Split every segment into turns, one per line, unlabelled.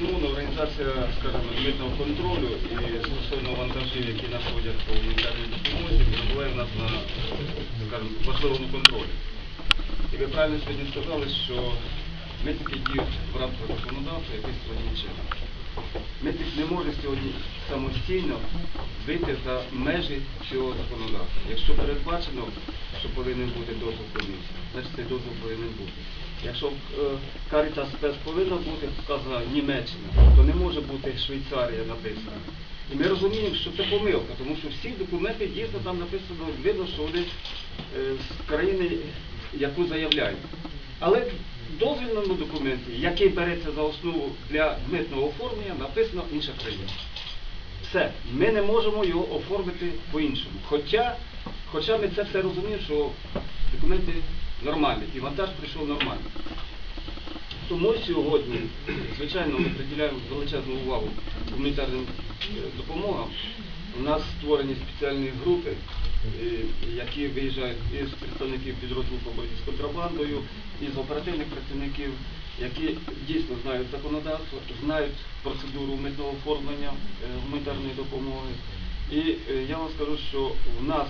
безумовно, організація, скажімо, митного контролю і стосовно вантажів, які надходять по гуманітарній допомозі, перебуває в нас на, скажімо, важливому контролі. І ви правильно сьогодні сказали, що митники діють в рамках законодавства, який сьогодні чином. Митник не може сьогодні самостійно вийти за межі цього законодавства. Якщо передбачено, що повинен бути дозвіл комісії, значить цей дозвіл повинен бути. Якщо е, каріта спец повинна бути вказана Німеччина, то не може бути Швейцарія написана. І ми розуміємо, що це помилка, тому що всі документи дійсно там написано, видно, що вони е, з країни, яку заявляють. Але дозвільному документі, який береться за основу для митного оформлення, написано інша країна. Все, ми не можемо його оформити по-іншому. Хоча, хоча ми це все розуміємо, що документи нормальні, і вантаж прийшов нормально. Тому сьогодні, звичайно, ми приділяємо величезну увагу гуманітарним е, допомогам. У нас створені спеціальні групи, які виїжджають із представників підрозділу по боротьбі з контрабандою, із оперативних працівників, які дійсно знають законодавство, знають процедуру митного оформлення е, гуманітарної допомоги. І е, я вам скажу, що в нас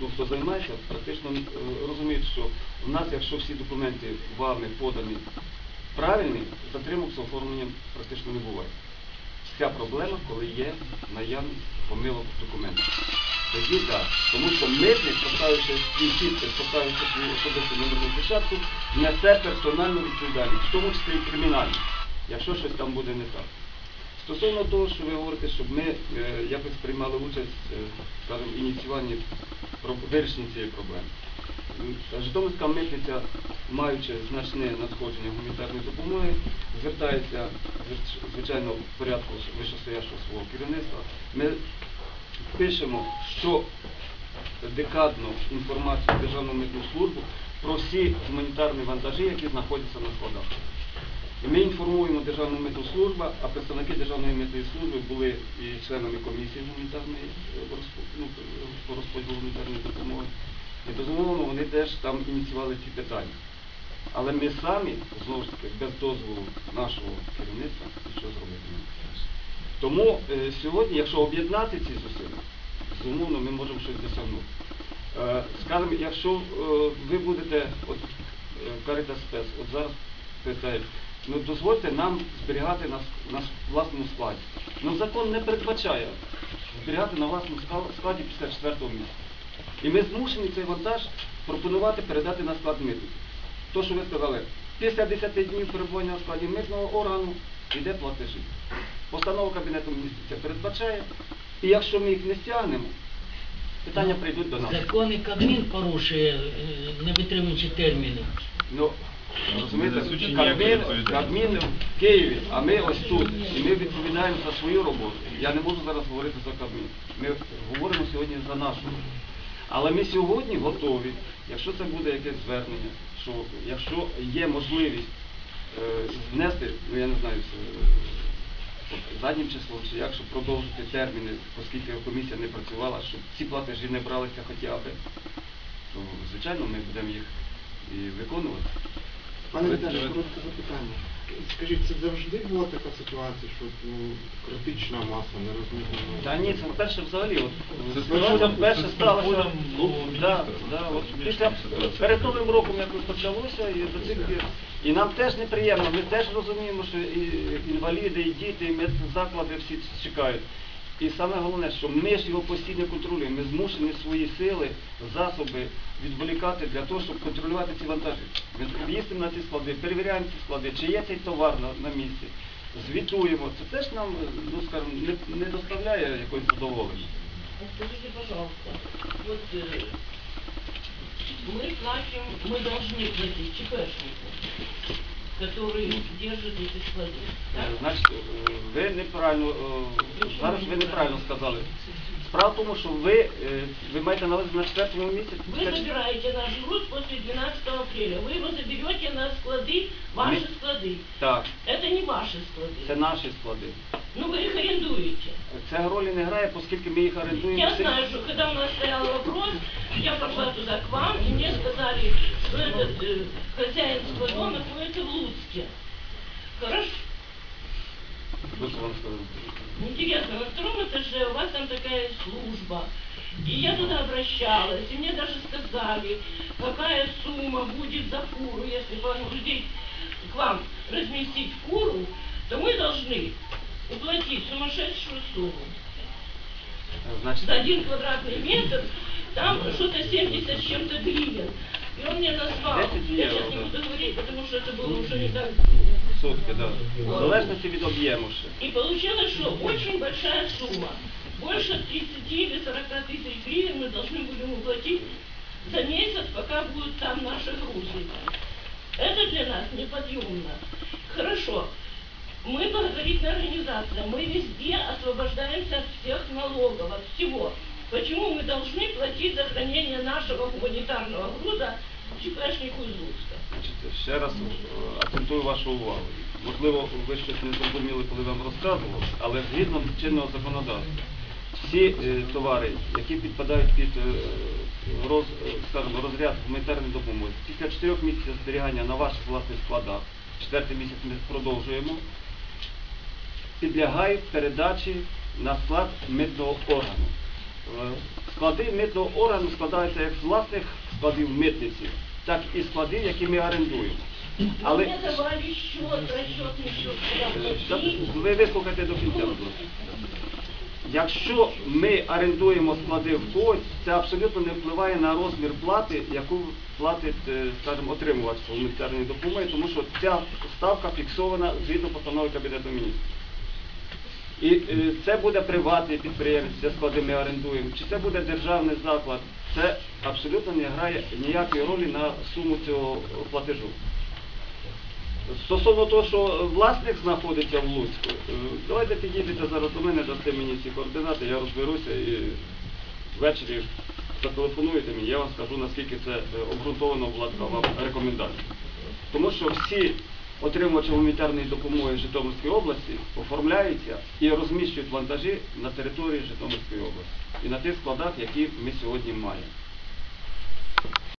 ну, хто займається, практично е, розуміють, що в нас, якщо всі документи вами подані правильні, затримок з оформленням практично не буває. Вся проблема, коли є наявність помилок в документах. Тоді так. Тому що митник, поставивши свій підпис, поставивши свою особисту номерну печатку, несе персональну відповідальність, в тому числі і кримінальну, якщо щось там буде не так. Стосовно того, що ви говорите, щоб ми е, якось приймали участь, е, скажімо, в ініціюванні вирішення цієї проблеми. Житомирська митниця, маючи значне надходження гуманітарної допомоги, звертається, звичайно, в порядку вищостоящого свого керівництва. Ми пишемо, що декадну інформацію в Державну митну службу про всі гуманітарні вантажі, які знаходяться на складах. І ми інформуємо Державну митну службу, а представники Державної митної служби були і членами комісії гуманітарної е, ну, по розподілу гуманітарної допомоги. І безумовно вони теж там ініціювали ці питання. Але ми самі, знову ж таки, без дозволу нашого керівництва нічого зробити не можемо. Тому е, сьогодні, якщо об'єднати ці зусилля, безумовно, ми можемо щось досягнути. Е, скажімо, якщо е, ви будете, от е, Caritas Спец, от зараз питають, ну дозвольте нам зберігати на, на власному складі. Ну закон не передбачає зберігати на власному складі після четвертого місяця. І ми змушені цей вантаж пропонувати передати на склад митників. То, що ви сказали, після 10 днів перебування на складі митного органу йде платежі. Постанова Кабінету міністрів це передбачає. І якщо ми їх не стягнемо, питання прийдуть до нас.
Закон і Кабмін порушує, е, не витримуючи терміни.
Ну, розумієте, Кабмін. Кабмін в Києві, а ми ось тут. І ми відповідаємо за свою роботу. Я не можу зараз говорити за Кабмін. Ми говоримо сьогодні за нашу роботу. Але ми сьогодні готові, якщо це буде якесь звернення, що якщо є можливість е, внести, ну я не знаю, заднім числом чи як, щоб продовжити терміни, оскільки комісія не працювала, щоб ці платежі не бралися хоча б, то звичайно ми будемо їх і виконувати.
Пане Віталій, коротке запитання. Скажіть, це завжди була така ситуація, що ну, критична маса не розуміє?
Та ні, це вперше взагалі. От,
Це
ситуація
приходом-
вперше
це
сталося. ну, да, да, от після перед новим роком якось почалося і до цих пір. І нам теж неприємно, ми теж розуміємо, що і інваліди, і діти, і медзаклади всі чекають. І саме головне, що ми ж його постійно контролюємо. Ми змушені свої сили, засоби відволікати для того, щоб контролювати ці вантажі. Ми їздимо на ці склади, перевіряємо ці склади, чи є цей товар на, на місці, звітуємо. Це теж нам, ну скажімо, не, не доставляє якогось задоволення.
Скажите, пожалуйста, вот э, мы платим, мы должны платить ЧПшнику, который держит эти склады.
Е,
Так?
Значить, е, ви неправильно, е, зараз ви неправильно сказали. Справа в тому, що ви, е, ви маєте на увазі на четвертому місяці.
Вы забираете наш груз после 12 апреля. Вы его заберете на склады, ваши
Мы-
склады.
Так,
Это не ваши склады.
це наші склади.
Ну вы их арендуете.
Це ролі не грає, оскільки ми їх орендуємо.
Я
всі-
знаю, что когда у нас стоял вопрос, я пошла туда к вам, и мне сказали, что этот э, хозяин склада находится в Луцке. Хорошо.
вам?
Интересно, на втором этаже у вас там такая служба. И я туда обращалась, и мне даже сказали, какая сумма будет за фуру, если погрузить к вам, разместить фуру, то мы должны уплатить сумасшедшую сумму.
Значить,
За один квадратный метр там что-то 70 с чем-то гривен. И он мне назвал.
10
Я
евро,
сейчас не
да.
буду говорить, потому что это было уже не так.
сотки, да. В залежності від об'єму ще.
И получилось, что очень большая сумма. Больше 30 или 40 тысяч гривен мы должны будем уплатить за месяц, пока будут там наши грузы. Это для нас неподъемно. Хорошо. Мы благотворительная организация, мы везде освобождаемся от всех налогов, от всего. Почему мы должны платить за хранение нашего гуманитарного груза ЧПшнику из Луцка?
Значить, ще раз е, акцентую вашу увагу. Можливо, ви щось не зрозуміли, коли вам розказував, але згідно чинного законодавства, всі е, товари, які підпадають під е, роз, е, скажімо, розряд гуманітарної допомоги, після 4 місяців зберігання на ваших власних складах, четвертий місяць ми продовжуємо, підлягають передачі на склад митного органу. Склади митного органу складаються як з власних складів митниці, так і складів, які ми орендуємо.
Але...
Ви вислухайте до кінця. Якщо ми орендуємо склади в когось, це абсолютно не впливає на розмір плати, яку платить, е, скажімо, отримувач гуманітарної допомоги, тому що ця ставка фіксована згідно постанови Кабінету міністрів. І е, це буде приватний підприємець, це склади ми орендуємо, чи це буде державний заклад, це абсолютно не грає ніякої ролі на суму цього платежу. Стосовно того, що власник знаходиться в Луцьку, е, давайте підійдете зараз до мене, дасте мені ці координати, я розберуся і ввечері зателефонуєте мені, я вам скажу, наскільки це е, обґрунтовано була вам рекомендація. Тому що всі отримувачі гуманітарної допомоги Житомирської області оформляються і розміщують вантажі на території Житомирської області і на тих складах, які ми сьогодні маємо.